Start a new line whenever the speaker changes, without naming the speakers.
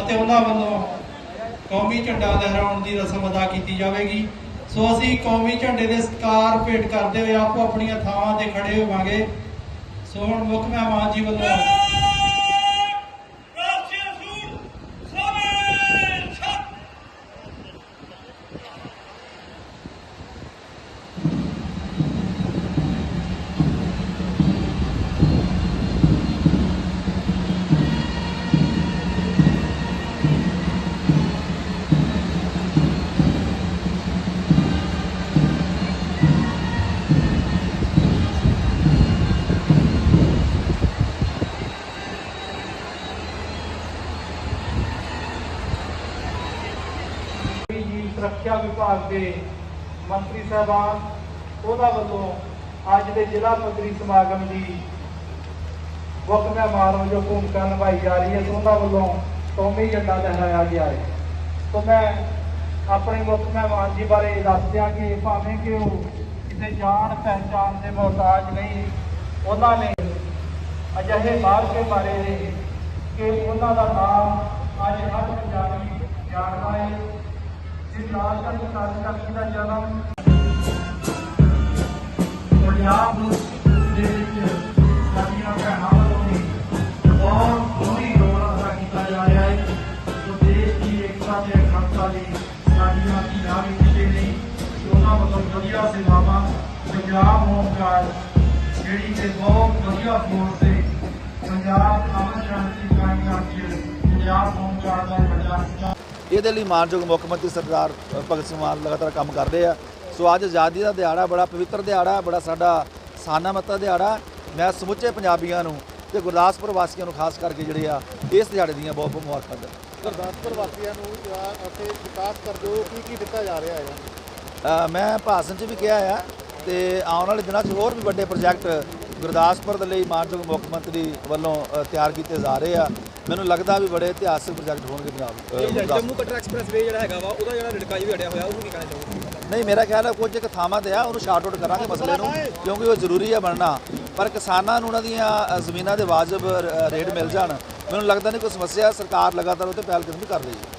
ਅਤੇ ਉਹਨਾਂ ਵੱਲੋਂ ਕੌਮੀ ਝੰਡਾ ਲਹਿਰਾਉਣ ਦੀ ਰਸਮ ਅਦਾ ਕੀਤੀ ਜਾਵੇਗੀ। ਸੋ ਅਸੀਂ ਕੌਮੀ ਝੰਡੇ ਦੇ ਸਤਿਕਾਰ ਭੇਟ ਕਰਦੇ ਹੋਏ ਆਪੋ ਆਪਣੀਆਂ ਥਾਵਾਂ ਤੇ ਖੜੇ ਹੋਵਾਂਗੇ। ਸੋ ਹੁਣ ਮੁੱਖ ਮਹਿਮਾਨ ਜੀ ਵੱਲੋਂ ਸੁਰੱਖਿਆ ਵਿਭਾਗ ਦੇ ਮੰਤਰੀ ਸਾਹਿਬਾਨ ਉਹਨਾਂ ਵੱਲੋਂ ਅੱਜ ਦੇ ਜ਼ਿਲ੍ਹਾ ਪੱਧਰੀ ਸਮਾਗਮ ਦੀ ਮੁੱਖ ਮਹਿਮਾਨ ਵਜੋਂ ਭੂਮਿਕਾ ਨਿਭਾਈ ਜਾ ਰਹੀ ਹੈ ਉਹਨਾਂ ਵੱਲੋਂ ਕੌਮੀ ਝੰਡਾ ਲਹਿਰਾਇਆ ਗਿਆ ਹੈ। ਸੋ ਮੈਂ ਆਪਣੇ ਮੁੱਖ ਮਹਿਮਾਨ ਜੀ ਬਾਰੇ ਦੱਸ ਕਿ ਭਾਵੇਂ ਕਿ ਉਹ ਕਿਸੇ ਜਾਣ ਪਹਿਚਾਣ ਦੇ ਮੁਹਤਾਜ ਨਹੀਂ, ਉਹਨਾਂ ਨੇ ਅਜਿਹੇ ਮਾਰ ਕੇ ਮਾਰੇ ਨੇ ਕਿ ਉਹਨਾਂ ਦਾ ਨਾਮ ਅੱਜ ਹਰ ਜਿਹੜੀ ਕਿ ਬਹੁਤ ਵਧੀਆ ਫੋਰਸ ਹੈ ਪੰਜਾਬ ਅਮਨ ਸ਼ਾਂਤੀ ਕਾਇਮ ਕਰਦੀ ਹੈ ਪੰਜਾਬ ਹੋਮਗਾਰਡ ਦਾ ਵੱਡਾ
ਇਹਦੇ ਲਈ ਮਾਨਯੋਗ ਮੁੱਖ ਮੰਤਰੀ ਸਰਦਾਰ ਭਗਤ ਸਿੰਘ ਮਾਨ ਲਗਾਤਾਰ ਕੰਮ ਕਰਦੇ ਆ। ਸੋ ਅੱਜ ਆਜ਼ਾਦੀ ਦਾ ਦਿਹਾੜਾ ਬੜਾ ਪਵਿੱਤਰ ਦਿਹਾੜਾ ਬੜਾ ਸਾਡਾ ਸਾਨਾਮਤਾ ਦਿਹਾੜਾ। ਮੈਂ ਸਮੁੱਚੇ ਪੰਜਾਬੀਆਂ ਨੂੰ ਤੇ ਗੁਰਦਾਸਪੁਰ ਵਾਸੀਆਂ ਨੂੰ ਖਾਸ ਕਰਕੇ ਜਿਹੜੇ ਆ ਇਸ ਦਿਹਾੜੇ ਦੀਆਂ ਬਹੁਤ ਬਹੁਤ ਮੁਬਾਰਕਾਂ ਦਿੰਦਾ
ਗੁਰਦਾਸਪੁਰ ਵਾਸੀਆਂ ਨੂੰ ਅਤੇ ਵਿਕਾਸ ਕਰਦੇ ਹੋ ਕੀ ਕੀ ਦਿੱਤਾ ਜਾ ਰਿਹਾ ਹੈ
ਮੈਂ ਭਾਸ਼ਣ 'ਚ ਵੀ ਕਿਹਾ ਆ ਤੇ ਆਉਣ ਵਾਲੇ ਦਿਨਾਂ 'ਚ ਹੋਰ ਵੀ ਵੱਡੇ ਪ੍ਰੋਜੈਕਟ ਗੁਰਦਾਸਪੁਰ ਦੇ ਲਈ ਮਾਨਯੋਗ ਮੁੱਖ ਮੰਤਰੀ ਵੱਲੋਂ ਤਿਆਰ ਕੀਤੇ ਜਾ ਰਹੇ ਆ। ਮੈਨੂੰ ਲੱਗਦਾ ਵੀ ਬੜੇ ਇਤਿਹਾਸਕ ਪ੍ਰੋਜੈਕਟ ਹੋਣਗੇ ਗੁਰਦਾਸਪੁਰ
ਜੰਮੂ ਕਟਰਾ ਐਕਸਪ੍ਰੈਸ ਜਿਹੜਾ ਹੈਗਾ ਵਾ ਉਹਦਾ ਜਿਹੜਾ ਰਿੜਕਾਈ ਵੀ ਹਟਿਆ ਹੋਇਆ ਉਹਨੂੰ ਕੀ ਕਹਿਣਾ ਚਾਹੋਗੇ?
ਨਹੀਂ ਮੇਰਾ ਖਿਆਲ ਹੈ ਕੁਝ ਕੁ ਥਾਵਾਂ ਤੇ ਆ ਉਹਨੂੰ ਸ਼ਾਰਟ ਆਊਟ ਕਰਾਂਗੇ ਮਸਲੇ ਨੂੰ ਕਿਉਂਕਿ ਉਹ ਜ਼ਰੂਰੀ ਹੈ ਬਣਨਾ। ਪਰ ਕਿਸਾਨਾਂ ਨੂੰ ਉਹਨਾਂ ਦੀਆਂ ਜ਼ਮੀਨਾਂ ਦੇ ਵਾਜਬ ਰੇਟ ਮਿਲ ਜਾਣ। ਮੈਨੂੰ ਲੱਗਦਾ ਨਹੀਂ ਕੋਈ ਸਮੱਸਿਆ ਸਰਕਾਰ ਲਗਾਤਾਰ ਉਹ ਤੇ ਪਹਿਲ ਕਦਮੀ ਕਰ ਰਹੀ ਹੈ।